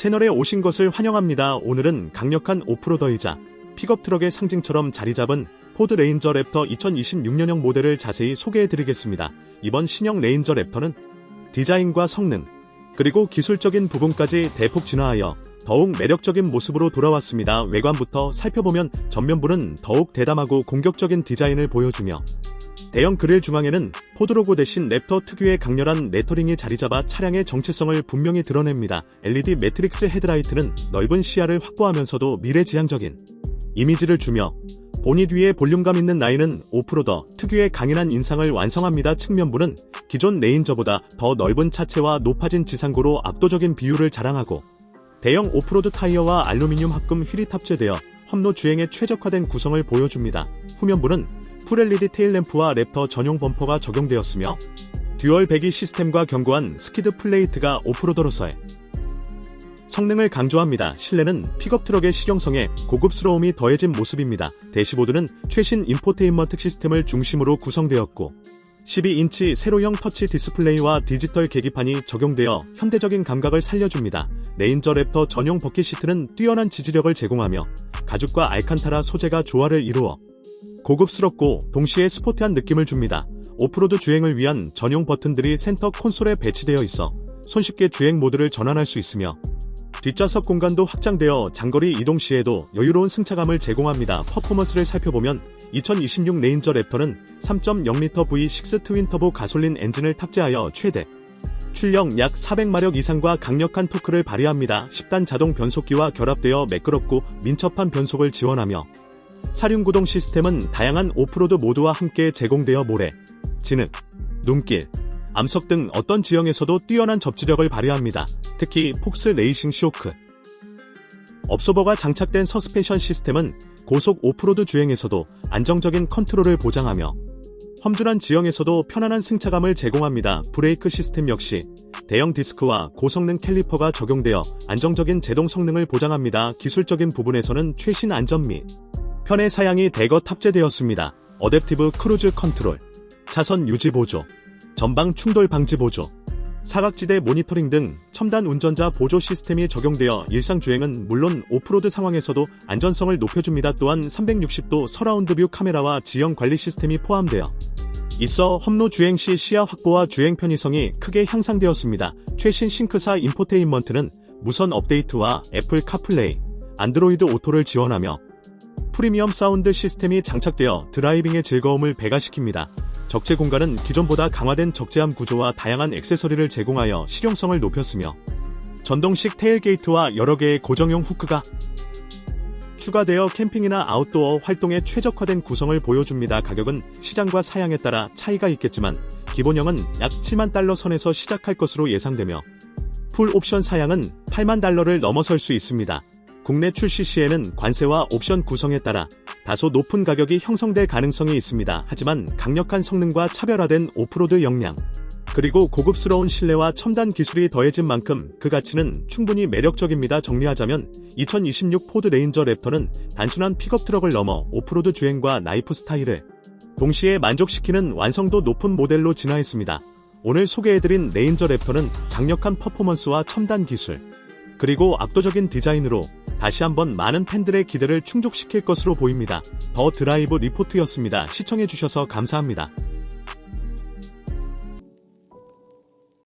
채널에 오신 것을 환영합니다. 오늘은 강력한 오프로더이자 픽업 트럭의 상징처럼 자리 잡은 포드 레인저 랩터 2026년형 모델을 자세히 소개해 드리겠습니다. 이번 신형 레인저 랩터는 디자인과 성능, 그리고 기술적인 부분까지 대폭 진화하여 더욱 매력적인 모습으로 돌아왔습니다. 외관부터 살펴보면 전면부는 더욱 대담하고 공격적인 디자인을 보여주며 대형 그릴 중앙에는 포드로고 대신 랩터 특유의 강렬한 레터링이 자리잡아 차량의 정체성을 분명히 드러냅니다. LED 매트릭스 헤드라이트는 넓은 시야를 확보하면서도 미래지향적인 이미지를 주며 보닛 위에 볼륨감 있는 라인은 오프로더 특유의 강인한 인상을 완성합니다. 측면부는 기존 레인저보다 더 넓은 차체와 높아진 지상고로 압도적인 비율을 자랑하고 대형 오프로드 타이어와 알루미늄 합금 휠이 탑재되어 험로 주행에 최적화된 구성을 보여줍니다. 후면부는 풀 LED 테일램프와 랩터 전용 범퍼가 적용되었으며 듀얼 배기 시스템과 견고한 스키드 플레이트가 오프로더로서의 성능을 강조합니다. 실내는 픽업 트럭의 실용성에 고급스러움이 더해진 모습입니다. 대시보드는 최신 인포테인먼트 시스템을 중심으로 구성되었고 12인치 세로형 터치 디스플레이와 디지털 계기판이 적용되어 현대적인 감각을 살려줍니다. 레인저 랩터 전용 버킷 시트는 뛰어난 지지력을 제공하며 가죽과 알칸타라 소재가 조화를 이루어 고급스럽고 동시에 스포티한 느낌을 줍니다. 오프로드 주행을 위한 전용 버튼들이 센터 콘솔에 배치되어 있어 손쉽게 주행 모드를 전환할 수 있으며 뒷좌석 공간도 확장되어 장거리 이동 시에도 여유로운 승차감을 제공합니다. 퍼포먼스를 살펴보면 2026 레인저 랩터는 3.0L V6 트윈 터보 가솔린 엔진을 탑재하여 최대 출력 약 400마력 이상과 강력한 토크를 발휘합니다. 10단 자동 변속기와 결합되어 매끄럽고 민첩한 변속을 지원하며 사륜 구동 시스템은 다양한 오프로드 모드와 함께 제공되어 모래, 진흙, 눈길, 암석 등 어떤 지형에서도 뛰어난 접지력을 발휘합니다. 특히 폭스 레이싱 쇼크. 업소버가 장착된 서스펜션 시스템은 고속 오프로드 주행에서도 안정적인 컨트롤을 보장하며 험준한 지형에서도 편안한 승차감을 제공합니다. 브레이크 시스템 역시 대형 디스크와 고성능 캘리퍼가 적용되어 안정적인 제동 성능을 보장합니다. 기술적인 부분에서는 최신 안전 및 편의 사양이 대거 탑재되었습니다. 어댑티브 크루즈 컨트롤, 차선 유지 보조, 전방 충돌 방지 보조, 사각지대 모니터링 등 첨단 운전자 보조 시스템이 적용되어 일상 주행은 물론 오프로드 상황에서도 안전성을 높여줍니다. 또한 360도 서라운드 뷰 카메라와 지형 관리 시스템이 포함되어 있어 험로 주행 시 시야 확보와 주행 편의성이 크게 향상되었습니다. 최신 싱크사 인포테인먼트는 무선 업데이트와 애플 카플레이, 안드로이드 오토를 지원하며 프리미엄 사운드 시스템이 장착되어 드라이빙의 즐거움을 배가시킵니다. 적재 공간은 기존보다 강화된 적재함 구조와 다양한 액세서리를 제공하여 실용성을 높였으며 전동식 테일게이트와 여러 개의 고정용 후크가 추가되어 캠핑이나 아웃도어 활동에 최적화된 구성을 보여줍니다. 가격은 시장과 사양에 따라 차이가 있겠지만 기본형은 약 7만 달러 선에서 시작할 것으로 예상되며 풀 옵션 사양은 8만 달러를 넘어설 수 있습니다. 국내 출시 시에는 관세와 옵션 구성에 따라 다소 높은 가격이 형성될 가능성이 있습니다. 하지만 강력한 성능과 차별화된 오프로드 역량, 그리고 고급스러운 실내와 첨단 기술이 더해진 만큼 그 가치는 충분히 매력적입니다. 정리하자면 2026 포드 레인저 랩터는 단순한 픽업 트럭을 넘어 오프로드 주행과 나이프 스타일을 동시에 만족시키는 완성도 높은 모델로 진화했습니다. 오늘 소개해드린 레인저 랩터는 강력한 퍼포먼스와 첨단 기술, 그리고 압도적인 디자인으로 다시 한번 많은 팬들의 기대를 충족시킬 것으로 보입니다. 더 드라이브 리포트였습니다. 시청해주셔서 감사합니다.